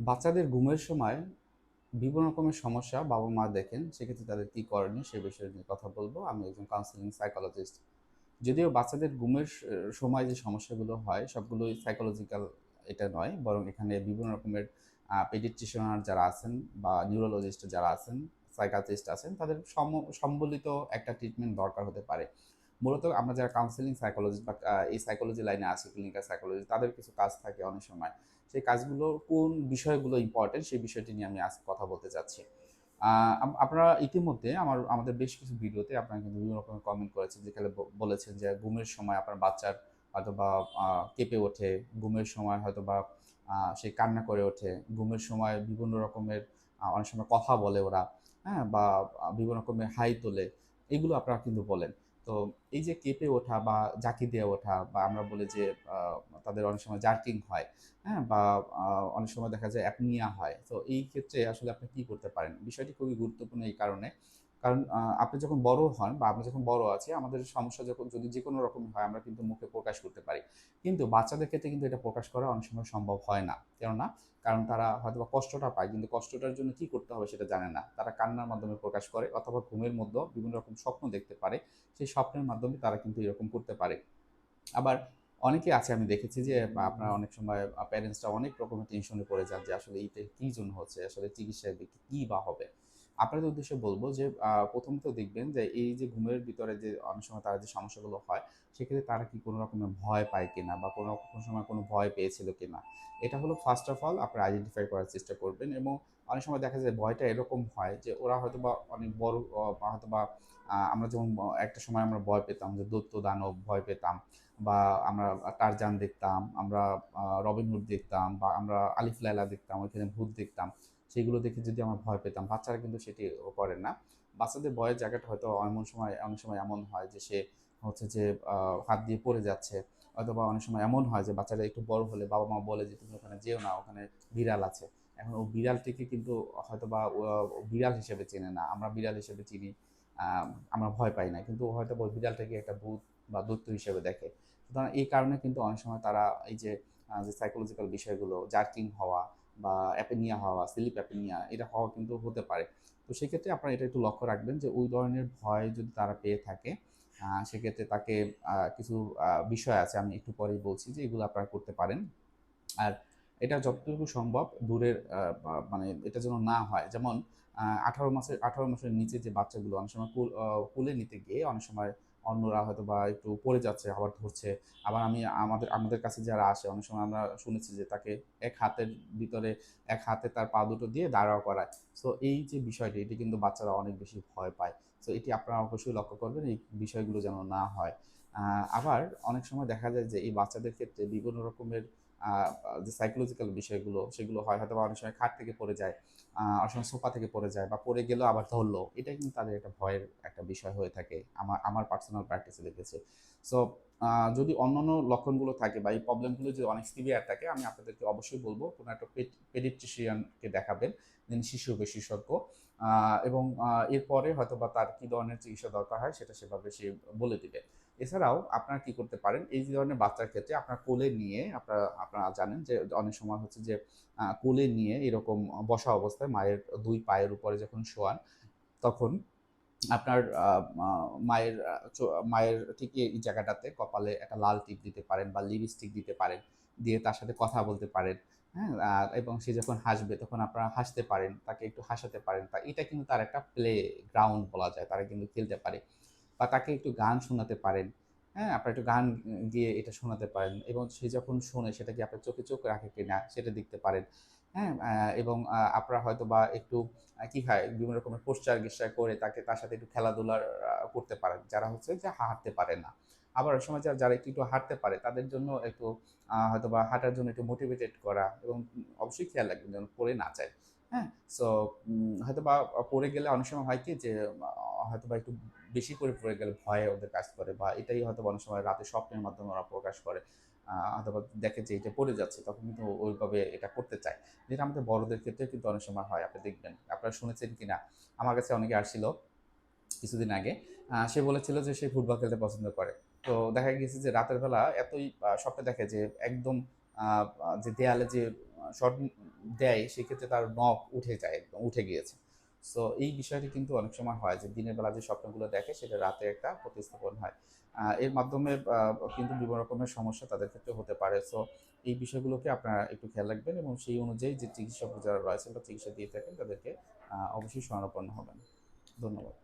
বাচ্চাদের ঘুমের সময় বিভিন্ন রকমের সমস্যা বাবা মা দেখেন, সেক্ষেত্রে তাদের কী করণীয় সে বিষয়ে নিয়ে কথা বলব। আমি একজন কাউন্সিলিং সাইকোলজিস্ট যদিও বাচ্চাদের ঘুমের সময় যে সমস্যাগুলো হয়, সবগুলোই সাইকোলজিক্যাল এটা নয়, বরং এখানে বিভিন্ন রকমের পেডিট্রিশনার যারা আছেন বা নিউরোলজিস্ট যারা আছেন সাইকাট্রিস্ট আছেন, তাদের সম- সম্বলিত একটা ট্রিটমেন্ট দরকার হতে পারে। মূলত আমরা যারা কাউন্সিলিং সাইকোলজিস্ট বা এই সাইকোলজি লাইনে আছি ক্লিনিক্যাল সাইকোলজি তাদের কিছু কাজ থাকে অনেক সময়। সেই কাজগুলো কোন বিষয়গুলো ইম্পর্টেন্ট সেই বিষয়টি নিয়ে আমি আজ কথা বলতে চাচ্ছি। আপনারা ইতিমধ্যে আমার, আমাদের বেশ কিছু ভিডিওতে আপনারা কিন্তু বিভিন্ন রকমের কমেন্ট করেছেন, যেখানে বলেছেন যে ঘুমের সময় আপনার বাচ্চার হয়তো বা কেঁপে ওঠে, ঘুমের সময় হয়তো বা সে কান্না করে ওঠে, ঘুমের সময় বিভিন্ন রকমের অনেক সময় কথা বলে ওরা হ্যাঁ বা বিভিন্ন রকমের হাই তোলে, এগুলো আপনারা কিন্তু বলেন। তো এই যে কেঁপে ওঠা বা জাকি দিয়ে ওঠা বা আমরা বলি যে তাদের অনেক সময় জার্কিং হয় হ্যাঁ? বা অনেক সময় দেখা যায় অ্যাপনিয়া হয়। তো এই ক্ষেত্রে আসলে আপনি কি করতে পারেন? বিষয়টি খুবই গুরুত্বপূর্ণ এই কারণে। কারণ আপনি যখন বড় হন বা আমরা যখন বড় আছি, আমাদের সমস্যা যখন যদি যে কোনো রকম হয়, আমরা কিন্তু মুখে প্রকাশ করতে পারি। কিন্তু বাচ্চাদের ক্ষেত্রে কিন্তু এটা প্রকাশ করা অনেক সময় সম্ভব হয় না। কেননা, কারণ তারা হয়তো কষ্টটা পায়, কিন্তু কষ্টটার জন্য কি করতে হবে সেটা জানে না। তারা কান্নার মাধ্যমে প্রকাশ করে অথবা ঘুমের মধ্যে বিভিন্ন রকম স্বপ্ন দেখতে পারে। সেই স্বপ্নের মাধ্যমে তারা কিন্তু এরকম করতে পারে। আবার অনেকে আছে, আমি দেখেছি যে আপনার অনেক সময় প্যারেন্টসরা অনেক রকমের টেনশনে পড়ে যান যে, আসলে এইটা কী জন্য হচ্ছে? আসলে চিকিৎসায় দেখি কী বা হবে? আপনাদের উদ্দেশ্যে বলব যে প্রথমত দেখবেন যে, এই যে ঘুমের ভিতরে যে অনেক সময় তারা যে সমস্যাগুলো হয় সেক্ষেত্রে তারা কি কোনো রকমের ভয় পায় কিনা বা কোনো কোনো সময় কোনো ভয় পেয়েছিল কিনা? এটা হলো ফার্স্ট অফ অল আপনারা আইডেন্টিফাই করার চেষ্টা করবেন এবং অনেক সময় দেখা যায় ভয়টা এরকম হয় যে ওরা হয়তো বা অনেক বড় হয়তো বা আমরা যেমন একটা সময় আমরা ভয় পেতাম যে দৈত্য দানব ভয় পেতাম বা আমরা টারজান দেখতাম, আমরা রবিনহুড দেখতাম বা আমরা আলিফ লায়লা দেখতাম, ওইখানে ভূত দেখতাম, সেগুলো দেখে যদি আমরা ভয় পেতাম, বাচ্চারা কিন্তু সেটি করে না। বাচ্চাদের ভয়ের জায়গাটা হয়তো এমন সময়, অনেক সময় এমন হয় যে সে হচ্ছে যে হাত দিয়ে পড়ে যাচ্ছে। অথবা অনেক সময় এমন হয় যে, বাচ্চারা একটু বড় হলে বাবা মা বলে যে, তুমি ওখানে যেও না, ওখানে বিড়াল আছে। এখন ও বিড়ালটিকে কিন্তু হয়তো বা বিড়াল হিসেবে চেনে না। আমরা বিড়াল হিসেবে চিনি আমরা ভয় পাই না। কিন্তু হয়তো বিড়ালটাকে একটা ভূত বা দৈত্য হিসেবে দেখে। সুতরাং এই কারণে কিন্তু অনেক সময় তারা এই যে যে সাইকোলজিক্যাল বিষয়গুলো, জার্কিং হওয়া বা অ্যাপেনিয়া হওয়া স্লিপ অ্যাপেনিয়া এটা হওয়া কিন্তু হতে পারে। তো সেক্ষেত্রে আপনারা এটা একটু লক্ষ্য রাখবেন যে, ওই ধরনের ভয় যদি তারা পেয়ে থাকে সেক্ষেত্রে তাকে কিছু বিষয় আছে, আমি একটু পরেই বলছি যে এগুলো আপনারা করতে পারেন। আর এটা যতটুকু সম্ভব দূরের মানে এটা যেন না হয়। যেমন আঠারো মাসের আঠারো মাসের নিচে যে বাচ্চাগুলো অনেক সময় কুল নিতে গিয়ে অনেক সময় অন্যরা হয়তো বা একটু পড়ে যাচ্ছে, আবার ধরছে। আবার আমি, আমাদের আমাদের কাছে যারা আসে, অনেক সময় আমরা শুনেছি যে তাকে এক হাতের ভিতরে, এক হাতে তার পা দুটো দিয়ে দাঁড়াও করায়। সো এই যে বিষয়টি, এটি কিন্তু বাচ্চারা অনেক বেশি ভয় পায়। সো এটি আপনারা অবশ্যই লক্ষ্য করবেন, এই বিষয়গুলো যেন না হয়। আবার অনেক সময় দেখা যায় যে এই বাচ্চাদের ক্ষেত্রে বিভিন্ন রকমের যে সাইকোলজিক্যাল বিষয়গুলো, সেগুলো হয় হয়তো অনেক সময় খাট থেকে পড়ে যায় অনেক সময় সোফা থেকে পড়ে যায় বা পড়ে গেলেও আবার ধরলো। এটা কিন্তু তাদের একটা ভয়ের একটা বিষয় হয়ে থাকে, আমার আমার পার্সোনাল প্র্যাকটিসে দেখেছে। সো যদি অন্যান্য লক্ষণগুলো থাকে বা এই প্রবলেমগুলো যদি অনেক সিভিয়ার থাকে, আমি আপনাদেরকে অবশ্যই বলব, কোনো একটা পেডিট্রিশিয়ানকে দেখাবেন, যিনি শিশু বিশেষজ্ঞ। এবং এরপরে হয়তো বা তার কী ধরনের চিকিৎসা দরকার হয়, সেটা সেভাবে সে বলে দিবে। এছাড়াও আপনারা কি করতে পারেন? এই ধরনের বাচ্চার ক্ষেত্রে আপনার কোলে নিয়ে আপনারা আপনারা জানেন যে অনেক সময় হচ্ছে যে কোলে নিয়ে এরকম বসা অবস্থায় মায়ের দুই পায়ের উপরে যখন শোয়ান, তখন আপনার মায়ের মায়ের ঠিক এই জায়গাটাতে কপালে একটা লাল টিপ দিতে পারেন বা লিপস্টিক দিতে পারেন, দিয়ে তার সাথে কথা বলতে পারেন হ্যাঁ? এবং সে যখন হাসবে, তখন আপনারা হাসতে পারেন, তাকে একটু হাসাতে পারেন। তা এটা কিন্তু তার একটা প্লে, গ্রাউন্ড বলা যায়, তারা কিন্তু খেলতে পারে। বা তাকে একটু গান শোনাতে পারেন হ্যাঁ? আপনার একটু গান গিয়ে এটা শোনাতে পারেন এবং সে যখন শোনে সেটা কি আপনার চোখে চোখ রাখে কিনা সেটা দেখতে পারেন হ্যাঁ? এবং আপনারা হয়তো বা একটু কি হয়, বিভিন্ন রকমের পোস্টার গিস্টার করে তাকে তার সাথে একটু খেলাধুলার করতে পারেন। যারা হচ্ছে যে হাঁটতে পারে না। আবার ওই সময় যারা যারা একটু একটু হাঁটতে পারে তাদের জন্য একটু হয়তো বা হাঁটার জন্য একটু মোটিভেটেড করা এবং অবশ্যই খেয়াল রাখবেন যেন পড়ে না যায় হ্যাঁ? সো হয়তো বা পড়ে গেলে অনেক সময় হয় কি যে হয়তো বা একটু বেশি করে পড়ে গেলে ভয়ে ওদের কাজ করে বা এটাই হয়তো অনেক সময় রাতে স্বপ্নের মাধ্যমে ওরা প্রকাশ করে। অথবা দেখে যে এটা পড়ে যাচ্ছে, তখন কিন্তু ওইভাবে এটা করতে চায়। যেটা আমাদের বড়দের ক্ষেত্রে কিন্তু অনেক সময় হয়, আপনি দেখবেন। আপনারা শুনেছেন কি না আমার কাছে অনেকে আসছিল কিছুদিন আগে সে বলেছিল যে সে ফুটবল খেলতে পছন্দ করে। তো দেখা গেছে যে রাতের বেলা এতই স্বপ্নে দেখে যে একদম যে দেয়ালে যে শর্ট দেয়, সেক্ষেত্রে তার নখ উঠে যায়, একদম উঠে গিয়েছে। সো এই বিষয়টি কিন্তু অনেক সময় হয় যে দিনের বেলা যে স্বপ্নগুলো দেখে সেটা রাতে একটা প্রতিস্থাপন হয়। এর মাধ্যমে কিন্তু বিভিন্ন রকমের সমস্যা তাদের ক্ষেত্রে হতে পারে। সো এই বিষয়গুলোকে আপনারা একটু খেয়াল রাখবেন এবং সেই অনুযায়ী যে চিকিৎসক যারা রয়েছেন বা চিকিৎসা দিয়ে থাকেন তাদেরকে অবশ্যই শরণাপন্ন হবেন। ধন্যবাদ।